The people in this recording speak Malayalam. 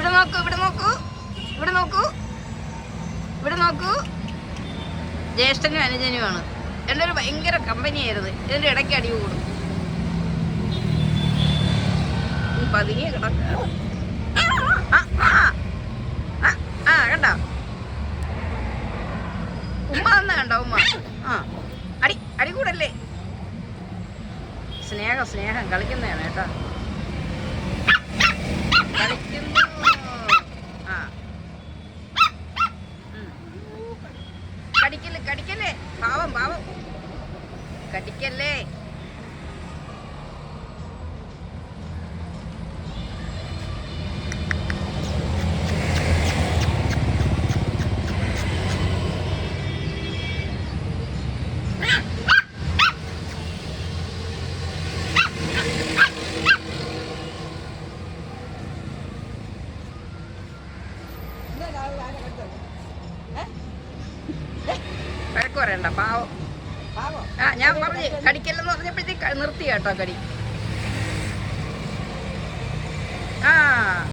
ഇവിടെ നോക്കൂ ഇവിടെ നോക്കൂ. ഇവിടെ നോക്കൂ. ഇവിടെ നോക്കൂ. ജ്യേഷ്ഠനും അനുജനുമാണ്. രണ്ടൊരു ഭയങ്കര കമ്പനിയായിരുന്നു. ഇതിന്റെ ഇടയ്ക്ക് അടി കൂടും. പതുങ്ങിയ ആ, ആ കണ്ടോ? ഉമ്മ തന്നെ കണ്ടോ ഉമ്മ? ആ അടി അടി കൂടല്ലേ? സ്നേഹം സ്നേഹം കളിക്കുന്നതാണ് കേട്ടോ. കടിക്കല്ലേ കടിക്കല്ലേ? പാവം പാവം. കടിക്കല്ലേ? വഴക്ക് പറയണ്ട. പാവം. ആ ഞാൻ പറഞ്ഞു കടിക്കല്ലെന്ന് പറഞ്ഞപ്പോഴത്തേക്ക് നിർത്തി കേട്ടോ കടി.